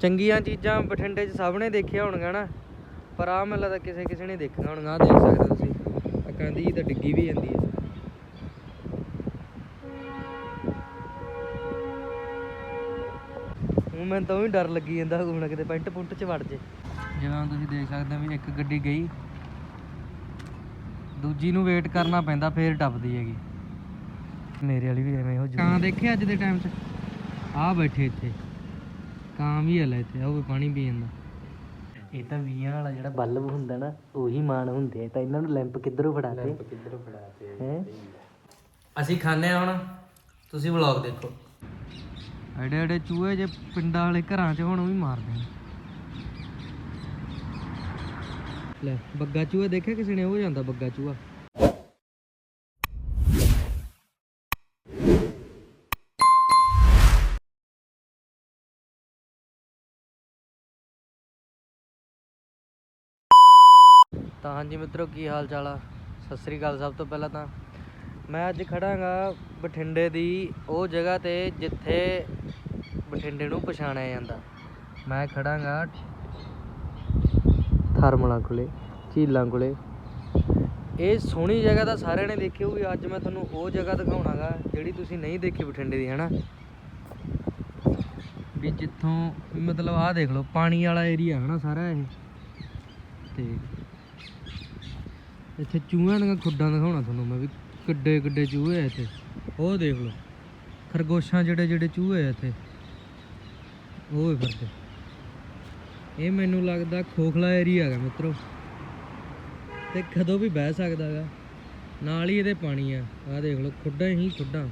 ਚੰਗੀਆਂ ਚੀਜ਼ਾਂ ਬਠਿੰਡੇ 'ਚ ਸਭ ਨੇ ਦੇਖਿਆ ਹੋਣਗਾ ਨਾ ਪਰ ਆਹ ਮੈਨੂੰ ਲੱਗਦਾ ਕਿਸੇ ਕਿਸੇ ਨੇ ਦੇਖੀਆਂ ਹੋਣਗੀਆਂ ਆਹ ਦੇਖ ਸਕਦੇ ਤੁਸੀਂ। ਆਹ ਕਹਿੰਦੀ ਤਾਂ ਡਿੱਗੀ ਵੀ ਜਾਂਦੀ ਹੈ। ਹੁਣ ਮੈਨੂੰ ਤਾਂ ਵੀ ਡਰ ਲੱਗੀ ਜਾਂਦਾ ਹੁਣ ਕਿਤੇ ਪੈਂਟ ਪੁੰਟ 'ਚ ਵੜ ਜੇ। ਜਿਵੇਂ ਤੁਸੀਂ ਦੇਖ ਸਕਦੇ ਹੋ ਵੀ ਇੱਕ ਗੱਡੀ ਗਈ ਦੂਜੀ ਨੂੰ ਵੇਟ ਕਰਨਾ ਪੈਂਦਾ ਫੇਰ ਟੱਪਦੀ ਹੈਗੀ। ਮੇਰੇ ਵਾਲੀ ਵੀ ਐਵੇਂ ਹੋ ਜੂ ਕਾਂ ਦੇਖੇ ਅੱਜ ਦੇ ਟਾਈਮ 'ਚ? ਆ ਬੈਠੇ ਇੱਥੇ। ਕਾਂ ਵੀ ਹਲਾ ਇੱਥੇ ਉਹ ਪਾਣੀ ਪੀ ਜਾਂਦਾ। ਇਹ ਤਾਂ ਵੀਆਂ ਵਾਲਾ ਜਿਹੜਾ ਬਲਬ ਹੁੰਦਾ ਨਾ ਉਹੀ ਮਾਨ ਹੁੰਦੇ ਆ। ਤਾਂ ਇਹਨਾਂ ਨੂੰ ਲੈਂਪ ਕਿੱਧਰੋਂ ਫੜਾਤੇ? ਲੈਂਪ ਕਿੱਧਰੋਂ ਫੜਾਤੇ? ਹੈ? ਅਸੀਂ ਖਾਣੇ ਆ ਹੁਣ। ਤੁਸੀਂ ਵਲੌਗ ਦੇਖੋ। ਐਡੇ ਐਡੇ ਚੂਹੇ ਜੇ ਪਿੰਡਾਂ ਵਾਲੇ ਘਰਾਂ 'ਚ ਹੁਣ ਉਹ ਵੀ ਮਾਰਦੇ ਨੇ। ਲੈ ਬੱਗਾ ਚੂਹਾ ਦੇਖਿਆ ਕਿਸੇ ਨੇ? ਉਹ ਜਾਂਦਾ ਬੱਗਾ ਚੂਹਾ। ਤਾਂ ਹਾਂਜੀ ਮਿੱਤਰੋ, ਕੀ ਹਾਲ ਚਾਲ ਆ? ਸਤਿ ਸ੍ਰੀ ਅਕਾਲ ਸਭ ਤੋਂ ਪਹਿਲਾਂ ਤਾਂ। ਮੈਂ ਅੱਜ ਖੜਾਂਗਾ ਬਠਿੰਡੇ ਦੀ ਉਹ ਜਗ੍ਹਾ ਤੇ ਜਿੱਥੇ ਬਠਿੰਡੇ ਨੂੰ ਪਛਾਣਿਆ ਜਾਂਦਾ। ਮੈਂ ਖੜਾਂਗਾ ਥਰਮਲਾਂ ਕੋਲੇ, ਝੀਲਾਂ ਕੋਲੇ। ਇਹ ਸੋਹਣੀ ਜਗ੍ਹਾ ਤਾਂ ਸਾਰਿਆਂ ਨੇ ਦੇਖੀ ਹੋਊਗੀ। ਅੱਜ ਮੈਂ ਤੁਹਾਨੂੰ ਉਹ ਜਗ੍ਹਾ ਦਿਖਾਉਣਾਗਾ ਜਿਹੜੀ ਤੁਸੀਂ ਨਹੀਂ ਦੇਖੀ ਬਠਿੰਡੇ ਦੀ, ਹੈਨਾ? ਵੀ ਜਿੱਥੋਂ ਮਤਲਬ ਆਹ ਦੇਖ ਲਓ, ਪਾਣੀ ਵਾਲਾ ਏਰੀਆ ਹੈ ਨਾ ਸਾਰਾ ਇਹ। ਤੇ ਇੱਥੇ ਚੂਹਿਆਂ ਦੀਆਂ ਖੁੱਡਾਂ ਦਿਖਾਉਣਾ ਤੁਹਾਨੂੰ ਮੈਂ ਵੀ, ਕਿੱਡੇ ਕਿੱਡੇ ਚੂਹੇ ਆ ਇੱਥੇ। ਉਹ ਦੇਖ ਲਓ, ਖਰਗੋਸ਼ਾਂ ਜਿਹੜੇ ਜਿਹੜੇ ਚੂਹੇ ਆ ਇੱਥੇ। ਉਹ ਹੀ ਫਿਰਦੇ। ਇਹ ਮੈਨੂੰ ਲੱਗਦਾ ਖੋਖਲਾ ਏਰੀਆ ਹੈਗਾ ਮਿੱਤਰੋ। ਤੇ ਕਦੋਂ ਵੀ ਬਹਿ ਸਕਦਾ ਹੈਗਾ। ਨਾਲ ਹੀ ਇਹਦੇ ਪਾਣੀ ਆ। ਆਹ ਦੇਖ ਲਓ, ਖੁੱਡਾਂ ਹੀ ਖੁੱਡਾਂ।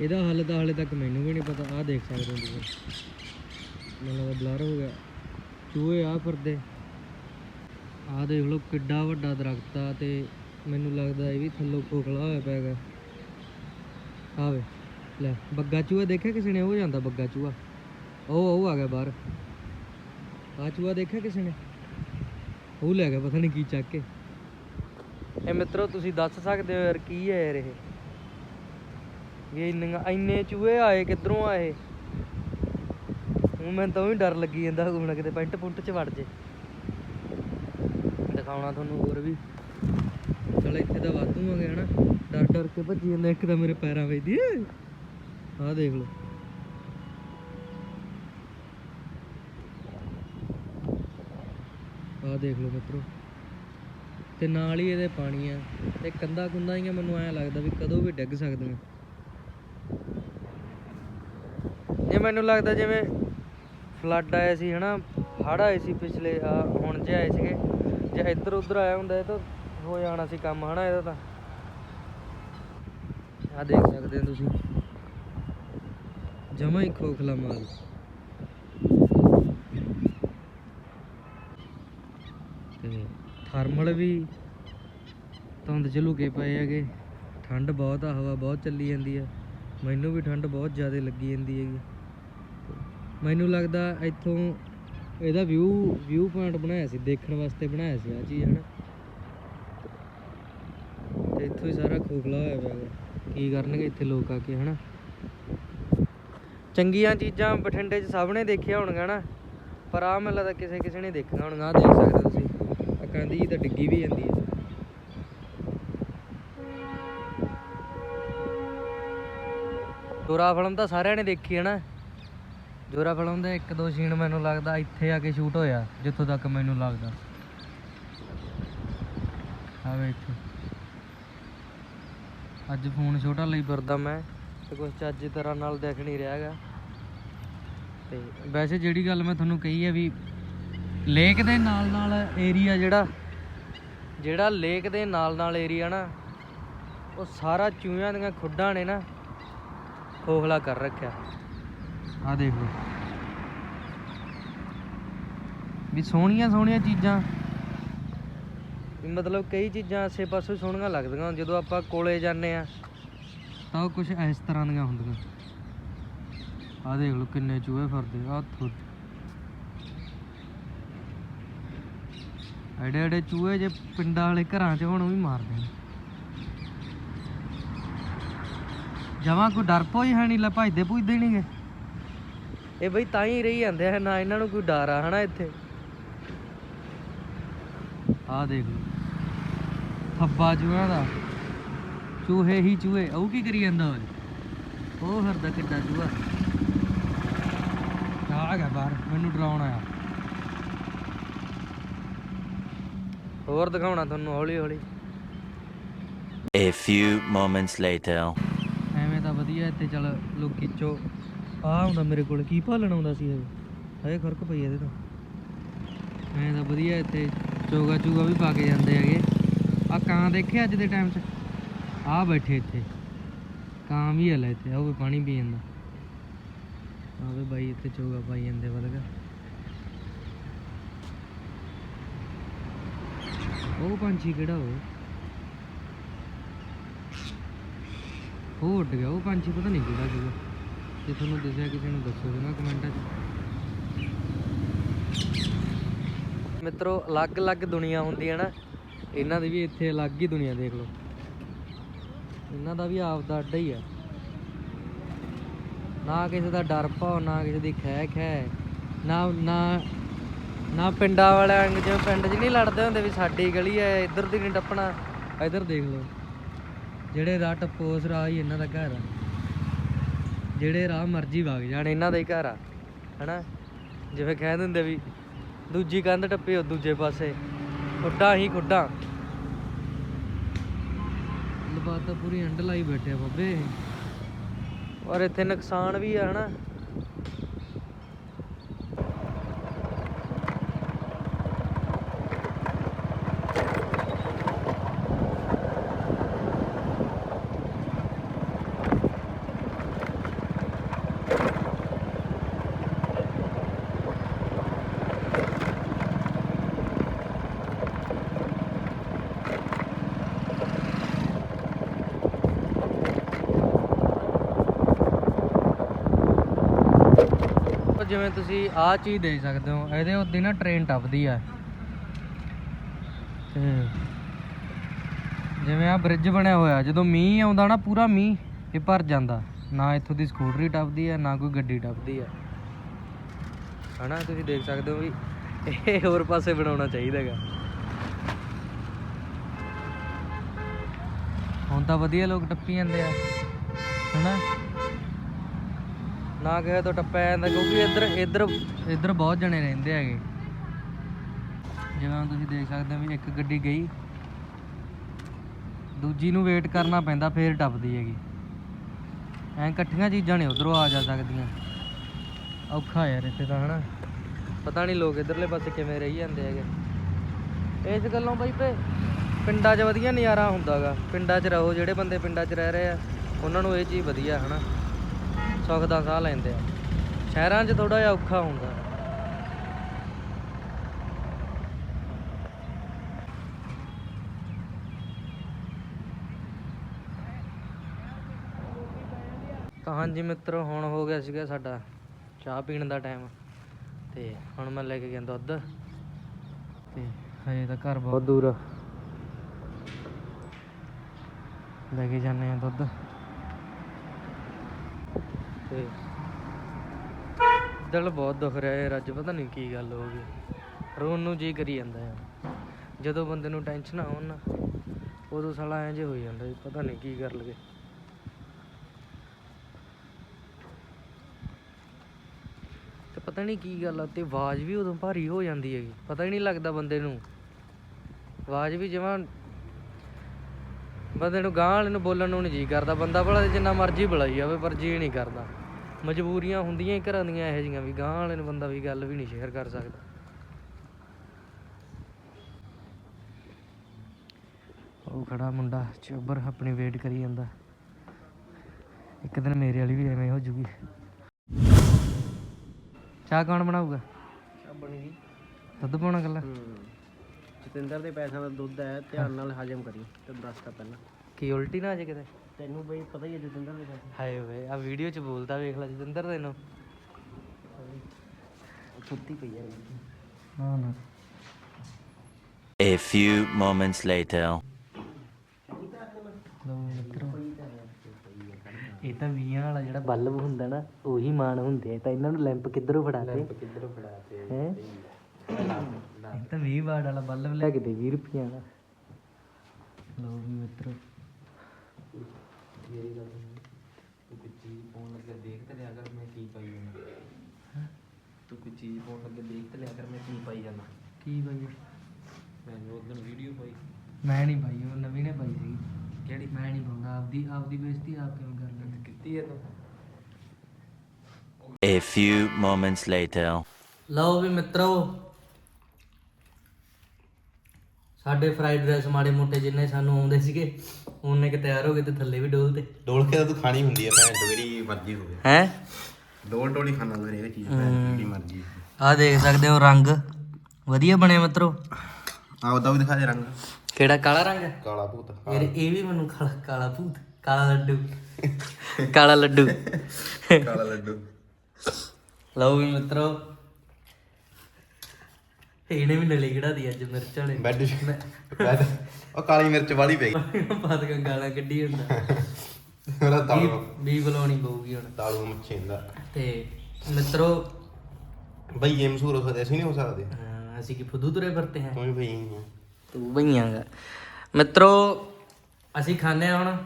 ਇਹਦਾ ਹੱਲ ਤਾਂ ਹਾਲੇ ਤੱਕ ਮੈਨੂੰ ਵੀ ਨਹੀਂ ਪਤਾ। ਆਹ ਦੇਖ ਸਕਦੇ ਹੋ ਤੁਸੀਂ। ਮਤਲਬ ਬਲਰ ਹੋ ਗਿਆ। ਚੂਹੇ ਆ ਫਿਰਦੇ। ਆਹ ਦੇਖ ਲਓ ਕਿੱਡਾ ਵੱਡਾ ਦਰਖਤ ਆ ਤੇ ਮੈਨੂੰ ਲੱਗਦਾ ਇਹ ਵੀ ਥੱਲੋਂ ਖੋਖਲਾ ਹੋਇਆ ਪਿਆ ਹੈਗਾ। ਆਵੇ ਲੈ, ਬੱਗਾ ਚੂਹਾ ਦੇਖਿਆ ਕਿਸੇ ਨੇ? ਹੋ ਜਾਂਦਾ ਬੱਗਾ ਚੂਹਾ। ਉਹ ਉਹ ਆ ਗਿਆ ਬਾਹਰ। ਆ ਚੂਹਾ ਦੇਖਿਆ ਕਿਸੇ ਨੇ? ਉਹ ਲੈ ਗਿਆ ਪਤਾ ਨਹੀਂ ਕੀ ਚੱਕ ਕੇ। ਇਹ ਮਿੱਤਰੋ, ਤੁਸੀਂ ਦੱਸ ਸਕਦੇ ਹੋ ਯਾਰ ਕੀ ਹੈ ਯਾਰ ਇਹ? ਇਹ ਇੰਨੀਆਂ, ਇੰਨੇ ਚੂਹੇ ਆਏ, ਕਿੱਧਰੋਂ ਆਏ? ਹੁਣ ਮੈਨੂੰ ਤਾਂ ਵੀ ਡਰ ਲੱਗੀ ਜਾਂਦਾ, ਹੁਣ ਕਿਤੇ ਪੈਂਟ ਪੁੰਟ ਚ ਵੜ ਜੇ। ਦਿਖਾਉਣਾ ਤੁਹਾਨੂੰ ਹੋਰ ਵੀ। ਚਲ ਇੱਥੇ ਤਾਂ ਵਾਧੂ ਆ ਗਿਆ ਡਰ ਡਰ ਕੇ ਭੱਜੀ ਜਾਂਦਾ ਇੱਕ ਤਾਂ ਮੇਰੇ ਪੈਰਾਂ ਵੱਜਦੀ ਏ ਆਹ ਦੇਖ ਲਓ। ਆਹ ਦੇਖ ਲਓ ਮਿੱਤਰੋ। ਤੇ ਨਾਲ ਹੀ ਇਹਦੇ ਪਾਣੀ ਆ। ਤੇ ਕੰਦਾ ਕੁੰਦਾ ਹੀ ਮੈਨੂੰ ਐਂ ਲੱਗਦਾ ਵੀ ਕਦੋਂ ਵੀ ਡਿੱਗ ਸਕਦੀਆਂ। ਇਹ ਮੈਨੂੰ ਲੱਗਦਾ ਜਿਵੇਂ ਫਲੱਡ ਆਇਆ ਸੀ ਹਨਾ ਹੜ ਆਏ ਸੀ ਪਿਛਲੇ ਹੁਣ ਜੇ ਆਏ ਸੀਗੇ। ਜੇ ਇੱਧਰ ਉੱਧਰ ਆਇਆ ਹੁੰਦਾ ਇਹ ਤਾਂ ਹੋ ਜਾਣਾ ਸੀ ਕੰਮ, ਹਨਾ ਇਹਦਾ ਤਾਂ। ਆ ਦੇਖ ਸਕਦੇ ਹੋ ਤੁਸੀਂ। ਜਮਾ ਹੀ ਖੋਖਲਾ ਮਾਲ। ਤੇ ਥਰਮਲ ਵੀ ਧੁੰਦ ਚ ਲੁਕੇ ਪਏ ਹੈਗੇ। ਠੰਡ ਬਹੁਤ ਆ, ਹਵਾ ਬਹੁਤ ਚੱਲੀ ਜਾਂਦੀ ਆ। ਮੈਨੂੰ ਵੀ ਠੰਡ ਬਹੁਤ ਜ਼ਿਆਦਾ ਲੱਗੀ ਜਾਂਦੀ ਹੈਗੀ। ਮੈਨੂੰ ਲੱਗਦਾ ਇੱਥੋਂ ਇਹਦਾ ਵਿਊ ਵਿਊ ਪੁਆਇੰਟ ਬਣਾਇਆ ਸੀ, ਦੇਖਣ ਵਾਸਤੇ ਬਣਾਇਆ ਸੀ ਆ ਚੀਜ਼, ਹਨਾ? ਤੇ ਇੱਥੋਂ ਹੀ ਸਾਰਾ ਖੋਖਲਾ ਹੋਇਆ ਪਿਆ ਕੀ ਕਰਨਗੇ ਇੱਥੇ ਲੋਕ ਆ ਕੇ, ਹਨਾ? ਚੰਗੀਆਂ ਚੀਜ਼ਾਂ ਬਠਿੰਡੇ 'ਚ ਸਭ ਨੇ ਦੇਖਿਆ ਹੋਣਗਾ ਨਾ ਪਰ ਆਹ ਮੈਨੂੰ ਲੱਗਦਾ ਕਿਸੇ ਕਿਸੇ ਨੇ ਦੇਖੀਆਂ ਹੋਣਗੀਆਂ, ਆਹ ਦੇਖ ਸਕਦੇ ਤੁਸੀਂ। ਆਹ ਕਹਿੰਦੀ ਤਾਂ ਡਿੱਗੀ ਵੀ ਜਾਂਦੀ ਹੈ ਜੋਰਾ ਫਿਲਮ ਤਾਂ ਸਾਰਿਆਂ ਨੇ ਦੇਖੀ ਹੈ ਨਾ ਜੋਰਾ ਫਿਲਮ ਦੇ ਇੱਕ ਦੋ ਸੀਨ ਮੈਨੂੰ ਲੱਗਦਾ ਇੱਥੇ ਆ ਕੇ ਸ਼ੂਟ ਹੋਇਆ, ਜਿੱਥੋਂ ਤੱਕ ਮੈਨੂੰ ਲੱਗਦਾ। ਆ ਵੇਖੋ। ਅੱਜ ਫੋਨ ਛੋਟਾ ਲਈ ਫਿਰਦਾ ਮੈਂ, ਤੇ ਕੁਝ ਚੱਜ ਤਰ੍ਹਾਂ ਨਾਲ ਦੇਖ ਨਹੀਂ ਰਿਹਾ ਹੈਗਾ। ਤੇ ਵੈਸੇ ਜਿਹੜੀ ਗੱਲ ਮੈਂ ਤੁਹਾਨੂੰ ਕਹੀ ਹੈ ਵੀ ਲੇਕ ਦੇ ਨਾਲ ਨਾਲ ਏਰੀਆ ਜਿਹੜਾ ਜਿਹੜਾ ਲੇਕ ਦੇ ਨਾਲ ਨਾਲ ਏਰੀਆ ਨਾ, ਉਹ ਸਾਰਾ ਚੂਹਿਆਂ ਦੀਆਂ ਖੁੱਡਾਂ ਨੇ ਨਾ, ਖੋਖਲਾ ਕਰ ਰੱਖਿਆ। ਆ ਦੇਖ ਲਓ। ਵੀ ਸੋਹਣੀਆਂ ਸੋਹਣੀਆਂ ਚੀਜ਼ਾਂ। ਮਤਲਬ ਕਈ ਚੀਜ਼ਾਂ ਆਸੇ ਪਾਸੇ ਸੋਹਣੀਆਂ ਲੱਗਦੀਆਂ ਜਦੋਂ ਆਪਾਂ ਕੋਲੇ ਜਾਂਦੇ ਆ ਤਾਂ ਉਹ ਕੁਝ ਇਸ ਤਰ੍ਹਾਂ ਦੀਆਂ ਹੁੰਦੀਆਂ। ਆ ਦੇਖ ਲਓ ਕਿੰਨੇ ਚੂਹੇ ਫਿਰਦੇ ਆ ਥੋ ਐਡੇ ਐਡੇ ਚੂਹੇ ਜੇ ਪਿੰਡਾਂ ਵਾਲੇ ਘਰਾਂ 'ਚ ਹੁਣ, ਉਹ ਵੀ ਮਾਰਦੇ ਨੇ। ਜਮਾਂ ਕੋਈ ਡਰ ਪੋਈ ਹੈ ਨਹੀਂ ਲੈ ਭਜਦੇ ਭੁਜਦੇ ਨਹੀਂਗੇ ਇਹ ਬਈ ਤਾਂ ਹੀ ਰਹੀ ਜਾਂਦੇ ਆ ਨਾ ਇਹਨਾਂ ਨੂੰ ਕੋਈ ਡਰ ਆ ਹਨਾ ਇੱਥੇ? ਆਹ ਦੇਖ ਲਓ। ਥੱਬਾ ਚੂਹਿਆਂ ਦਾ। ਚੂਹੇ ਹੀ ਚੂਹੇ ਉਹ ਕੀ ਕਰੀ ਜਾਂਦਾ ਓਏ? ਉਹ ਫਿਰਦਾ ਕਿੱਡਾ ਚੂਹਾ। ਆ ਗਿਆ ਬਾਹਰ ਮੈਨੂੰ ਡਰਾਉਣ ਆਇਆ। ਹੋਰ ਦਿਖਾਉਣਾ ਤੁਹਾਨੂੰ ਹੌਲੀ ਹੌਲੀ। A few moments later. ਐਵੇਂ ਤਾਂ ਵਧੀਆ ਇੱਥੇ ਚੱਲ ਲੋਕ ਖਿੱਚੋ ਆ ਹੁੰਦਾ ਮੇਰੇ ਕੋਲ, ਕੀ ਭਾਲਣ ਆਉਂਦਾ ਸੀ ਇਹ? ਹਏ ਖੁਰਕ ਪਈ ਇਹਦੇ ਤੋਂ। ਐਂ ਤਾਂ ਵਧੀਆ ਇੱਥੇ ਚੋਗਾ ਚੂਗਾ ਵੀ ਪਾ ਕੇ ਜਾਂਦੇ ਹੈਗੇ। ਆ ਕਾਂ ਦੇਖੇ ਅੱਜ ਦੇ ਟਾਈਮ 'ਚ? ਆ ਬੈਠੇ ਇੱਥੇ। ਕਾਂ ਵੀ ਹਲੇ ਇੱਥੇ ਉਹ ਵੀ ਪਾਣੀ ਪੀ ਜਾਂਦਾ। ਆ ਬਾਈ ਇੱਥੇ ਚੋਗਾ ਪਾਈ ਜਾਂਦੇ ਵਧਗਾ ਉਹ ਪੰਛੀ ਕਿਹੜਾ ਉਹ? ਉਹ ਉੱਡ ਗਿਆ, ਉਹ ਪੰਛੀ ਪਤਾ ਨਹੀਂ ਕਿਹੜਾ ਸੀਗਾ। ਜੇ ਤੁਹਾਨੂੰ ਦੱਸਿਆ ਕਿਸੇ ਨੂੰ ਦੱਸੋ ਜਨਾ ਕਮੈਂਟਾਂ 'ਚ ਮਿੱਤਰੋ, ਅਲੱਗ-ਅਲੱਗ ਦੁਨੀਆ ਹੁੰਦੀ ਹੈ ਨਾ, ਇਹਨਾਂ ਦੀ ਵੀ ਇੱਥੇ ਅਲੱਗ ਹੀ ਦੁਨੀਆ ਦੇਖ ਲਓ। ਇਹਨਾਂ ਦਾ ਵੀ ਆਪ ਦਾ ਅੱਡਾ ਹੀ ਆ। ਨਾ ਕਿਸੇ ਦਾ ਡਰ ਪਾਓ ਨਾ ਕਿਸੇ ਦੀ ਖੈ ਖੈ ਨਾ ਨਾ ਨਾ ਪਿੰਡਾਂ ਵਾਲਿਆਂ ਵਾਂਗ ਜਿਵੇਂ ਪਿੰਡ 'ਚ ਨਹੀਂ ਲੜਦੇ ਹੁੰਦੇ ਵੀ ਸਾਡੀ ਗਲੀ ਹੈ, ਇੱਧਰ ਦੀ ਨਹੀਂ ਟੱਪਣਾ। ਇੱਧਰ ਦੇਖ ਲਓ। ਜਿਹੜੇ ਰਾਹ ਟੱਪੋ ਉਸ ਹੀ ਇਹਨਾਂ ਦਾ ਘਰ ਆ। ਜਿਹੜੇ ਰਾਹ ਮਰਜ਼ੀ ਵਗ ਜਾਣ, ਇਹਨਾਂ ਦਾ ਹੀ ਘਰ ਆ, ਹਨਾ? ਜਿਵੇਂ ਕਹਿ ਦਿੰਦੇ ਵੀ ਦੂਜੀ ਕੰਧ ਟੱਪੇ ਉਹ ਦੂਜੇ ਪਾਸੇ, ਖੁੱਡਾਂ ਹੀ ਖੁੱਡਾਂ। ਲਬਾਤ ਪੂਰੀ ਅੰਡ ਲਾਈ ਬੈਠੇ ਆ ਬੱਬੇ। ਔਰ ਇੱਥੇ ਨੁਕਸਾਨ ਵੀ ਆ, ਹਨਾ? ਜਿਵੇਂ ਤੁਸੀਂ ਆਹ ਚੀਜ਼ ਦੇਖ ਸਕਦੇ ਹੋ, ਇਹਦੇ ਉੱਤੇ ਨਾ ਟ੍ਰੇਨ ਟੱਪਦੀ ਆ। ਤੇ ਜਿਵੇਂ ਆ ਬ੍ਰਿਜ ਬਣਿਆ ਹੋਇਆ, ਜਦੋਂ ਮੀਂਹ ਆਉਂਦਾ ਨਾ ਪੂਰਾ ਮੀਂਹ, ਇਹ ਭਰ ਜਾਂਦਾ। ਨਾ ਇੱਥੋਂ ਦੀ ਸਕੂਟਰੀ ਟੱਪਦੀ ਆ, ਨਾ ਕੋਈ ਗੱਡੀ ਟੱਪਦੀ ਆ। ਹਨਾ, ਤੁਸੀਂ ਦੇਖ ਸਕਦੇ ਹੋ ਵੀ ਇਹ ਹੋਰ ਪਾਸੇ ਬਣਾਉਣਾ ਚਾਹੀਦਾ ਹੁਣ ਤਾਂ ਵਧੀਆ ਲੋਕ ਟੱਪੀ ਜਾਂਦੇ ਆ। ਹਨਾ? ਨਾ ਕਿਸੇ ਤੋਂ ਟੱਪਿਆ ਜਾਂਦਾ, ਕਿਉਂਕਿ ਇੱਧਰ ਇੱਧਰ ਇੱਧਰ ਬਹੁਤ ਜਣੇ ਰਹਿੰਦੇ ਹੈਗੇ। ਜਿਵੇਂ ਹੁਣ ਤੁਸੀਂ ਦੇਖ ਸਕਦੇ ਹੋ ਵੀ ਇੱਕ ਗੱਡੀ ਗਈ। ਦੂਜੀ ਨੂੰ ਵੇਟ ਕਰਨਾ ਪੈਂਦਾ, ਫੇਰ ਟੱਪਦੀ ਹੈਗੀ। ਐਂ ਇਕੱਠੀਆਂ ਚੀਜ਼ਾਂ ਨੇ, ਉਧਰੋਂ ਆ ਜਾ ਸਕਦੀਆਂ। ਔਖਾ ਯਾਰ ਇੱਥੇ ਤਾਂ, ਹਨਾ। ਪਤਾ ਨਹੀਂ ਲੋਕ ਇਧਰਲੇ ਪਾਸੇ ਕਿਵੇਂ ਰਹੀ ਜਾਂਦੇ ਹੈਗੇ। ਇਸ ਗੱਲੋਂ ਬਈ ਭੇ ਪਿੰਡਾਂ 'ਚ ਵਧੀਆ ਨਜ਼ਾਰਾ ਹੁੰਦਾਗਾ। ਪਿੰਡਾਂ 'ਚ ਰਹੋ, ਜਿਹੜੇ ਬੰਦੇ ਪਿੰਡਾਂ 'ਚ ਰਹਿ ਰਹੇ ਆ, ਉਹਨਾਂ ਨੂੰ ਇਹ ਚੀਜ਼ ਵਧੀਆ, ਹਨਾ। ਸੁੱਖ ਦਾ ਸਾਹ ਲੈਂਦੇ ਆ। ਸ਼ਹਿਰਾਂ 'ਚ ਥੋੜਾ ਜਿਹਾ ਔਖਾ ਹੁੰਦਾ। ਤਾਂ ਹਾਂਜੀ ਮਿੱਤਰੋ, ਹੁਣ ਹੋ ਗਿਆ ਸੀਗਾ ਸਾਡਾ ਚਾਹ ਪੀਣ ਦਾ ਟਾਈਮ ਤੇ ਹੁਣ ਮੈਂ ਲੈ ਕੇ ਗਿਆ ਦੁੱਧ। ਤੇ ਹਜੇ ਤਾਂ ਘਰ ਬਹੁਤ ਦੂਰ ਆ। ਲੈ ਕੇ ਜਾਂਦੇ ਆ ਦੁੱਧ। ਤੇ ਦਿਲ ਬਹੁਤ ਦੁਖ ਰਿਹਾ ਯਾਰ ਅੱਜ, ਪਤਾ ਨਹੀਂ ਕੀ ਗੱਲ ਹੋ ਗਈ। ਰੋਣ ਨੂੰ ਜੀ ਕਰੀ ਜਾਂਦਾ ਯਾਰ। ਜਦੋਂ ਬੰਦੇ ਨੂੰ ਟੈਨਸ਼ਨ ਆਉਣ ਨਾ, ਉਦੋਂ ਸਾਲਾ ਐਂ ਜੇ ਹੋ ਜਾਂਦਾ ਵੀ ਪਤਾ ਨਹੀਂ ਕੀ ਕਰ ਲਗੇ ਤੇ ਪਤਾ ਨਹੀਂ ਕੀ ਗੱਲ ਆ, ਤੇ ਆਵਾਜ਼ ਵੀ ਉਦੋਂ ਭਾਰੀ ਹੋ ਜਾਂਦੀ ਹੈਗੀ। ਪਤਾ ਹੀ ਨਹੀਂ ਲੱਗਦਾ ਬੰਦੇ ਨੂੰ। ਆਵਾਜ਼ ਵੀ ਜਿਵੇਂ ਬੰਦੇ ਨੂੰ ਗਾਂਹ ਵਾਲੇ ਨੂੰ ਬੋਲਣ ਨੂੰ ਨਹੀਂ ਜੀ ਕਰਦਾ। ਬੰਦਾ ਭਲਾ ਜਿੰਨਾ ਮਰਜ਼ੀ ਬੁਲਾਈ ਜਾਵੇ, ਪਰ ਜੀ ਨਹੀਂ ਕਰਦਾ। ਮਜਬੂਰੀਆਂ ਹੁੰਦੀਆਂ ਹੀ ਘਰਾਂ ਦੀਆਂ ਇਹੋ ਜਿਹੀਆਂ ਵੀ ਗਾਂ ਵਾਲੇ ਨੂੰ ਬੰਦਾ ਵੀ ਗੱਲ ਵੀ ਨਹੀਂ ਸ਼ੇਅਰ ਕਰ ਸਕਦਾ। ਉਹ ਖੜਾ ਮੁੰਡਾ ਚੋਬਰ ਆਪਣੀ ਵੇਟ ਕਰੀ ਜਾਂਦਾ। ਇੱਕ ਦਿਨ ਮੇਰੇ ਵਾਲੀ ਵੀ ਐਵੇਂ ਹੋ ਜੂਗੀ। ਚਾਹ ਕੌਣ ਬਣਾਊਗਾ? ਬਣ ਗਈ ਦੁੱਧ ਪਾਉਣਾ ਗੱਲਾਂ ਜਤਿੰਦਰ ਦੇ ਪੈਸਿਆਂ ਦਾ ਦੁੱਧ ਹੈ ਧਿਆਨ ਨਾਲ ਹਜਮ ਕਰੀ ਤੇ ਦੱਸਤਾ ਪਹਿਲਾਂ। ਕੀ ਉਲਟੀ ਨਾ ਆ ਜੇ ਕਿਤੇ? ਤੈਨੂੰ ਬਈ ਪਤਾ ਹੀ ਹੈ ਜਤਿੰਦਰ ਦੇ ਪੈਸੇ ਹਾਏ ਵੇ ਆ ਵੀਡੀਓ ਚ ਬੋਲਦਾ ਵੇਖ ਲੈ ਜਤਿੰਦਰ ਤੈਨੂੰ। ਸੁੱਤੀ ਪਈ ਹੈ ਨਾ ਨਾ। A few moments later. ਇਹ ਤਾਂ 20 ਵਾਲਾ ਜਿਹੜਾ ਬਲਬ ਹੁੰਦਾ ਨਾ ਉਹੀ ਮਾਨ ਹੁੰਦੇ ਆ। ਤਾਂ ਇਹਨਾਂ ਨੂੰ ਲੈਂਪ ਕਿੱਧਰੋਂ ਫੜਾਤੇ? ਲੈਂਪ ਕਿੱਧਰੋਂ ਫੜਾਤੇ? ਹੈ? ਇਹ ਤਾਂ 20 ਵਾਟ ਵਾਲਾ ਬਲਬ ਲੈ ਕੇ ਦੇ 20 ਰੁਪਈਆ ਦਾ ਲੋ ਵੀ ਮਿੱਤਰੋ। ਤੂੰ ਕੋਈ ਚੀਜ਼ ਪਾਉਣ ਲੱਗੇ ਦੇਖ ਤੇ ਲਿਆ ਕਰ ਮੈਂ ਕੀ ਪਾਈ ਜਾਣਾ ਕੀ ਭਾਈ ਮੈਂ ਉਹ ਦਿਨ ਵੀਡੀਓ ਪਾਈ। ਮੈਂ ਨਹੀਂ ਪਾਈ ਉਹ ਨਵੀਂ ਨੇ ਪਾਈ ਸੀ ਕਿਹੜੀ? ਮੈਂ ਨਹੀਂ ਪਾਉਂਦਾ ਆਪਦੀ ਆਪਦੀ ਬੇਇੱਜ਼ਤੀ ਆਪ ਕਿਵੇਂ ਕਰ ਲੈਂਦੇ? ਕੀਤੀ ਹੈ ਤੂੰ? A few moments later. ਲਓ ਵੀ ਮਿੱਤਰੋ ਸਾਡੇ ਫਰਾਈਡ ਰਾਈਸ ਮਾੜੇ ਮੋਟੇ ਜਿੰਨੇ ਸਾਨੂੰ ਆਉਂਦੇ ਸੀਗੇ ਉਹਨੇ ਕਿ ਤਿਆਰ ਹੋ ਗਏ ਤੇ ਥੱਲੇ ਵੀ ਡੋਲਤੇ। ਡੋਲ ਕੇ ਤਾਂ ਤੂੰ ਖਾਣੀ ਹੁੰਦੀ ਹੈ ਭੈਣ ਤੋਂ ਜਿਹੜੀ ਮਰਜ਼ੀ ਹੋਵੇ। ਹੈ? ਡੋਲ ਡੋਲ ਖਾਣਾ ਮੇਰੇ ਇਹ ਚੀਜ਼ ਭੈਣ ਤੋਂ ਜਿਹੜੀ ਮਰਜ਼ੀ ਆਹ ਦੇਖ ਸਕਦੇ ਹੋ ਰੰਗ। ਵਧੀਆ ਬਣੇ ਮਿੱਤਰੋ। ਆ ਉਹਦਾ ਵੀ ਦਿਖਾ ਦੇ ਰੰਗ। ਕਿਹੜਾ ਕਾਲਾ ਰੰਗ ਹੈ? ਕਾਲਾ ਭੂਤ ਯਾਰ ਇਹ ਵੀ ਮੈਨੂੰ ਕਾਲਾ ਕਾਲਾ ਭੂਤ ਕਾਲਾ ਲੱਡੂ। ਕਾਲਾ ਲੱਡੂ। ਕਾਲਾ ਲੱਡੂ। ਲਓ ਵੀ ਮਿੱਤਰੋ ਇਹਨੇ ਵੀ ਨਲੀ ਕਿਹੜਾ ਦੀ ਅੱਜ ਮਿਰਚ ਵਾਲੇ ਬੈੱਡ ਬੈੱਡ। ਉਹ ਕਾਲੀ ਮਿਰਚ ਵਾਲੀ ਪਈ। ਬਾਤ ਗਾਲਾਂ ਕੱਢੀ ਹੁੰਦਾ ਮੇਰਾ ਤਾਲੂ ਵੀ ਬੁਲਾਉਣੀ ਪਊਗੀ ਹੁਣ। ਤਾਲੂ ਮੱਛੀ ਹੁੰਦਾ ਤੇ ਮਿੱਤਰੋ ਬਈ ਇਹ ਮਸ਼ਹੂਰ ਹੋ ਸਕਦੇ ਅਸੀਂ ਨਹੀਂ ਹੋ ਸਕਦੇ। ਅਸੀਂ ਕੀ ਫੁੱਦੂ ਤੁਰੇ ਫਿਰਤੇ ਹਾਂ? ਤੂੰ ਹੈ ਤੂੰ ਬਈਆਂਗਾ ਮਿੱਤਰੋ ਅਸੀਂ ਖਾਣੇ ਆ ਹੁਣ।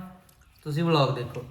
ਤੁਸੀਂ ਵਲੌਗ ਦੇਖੋ।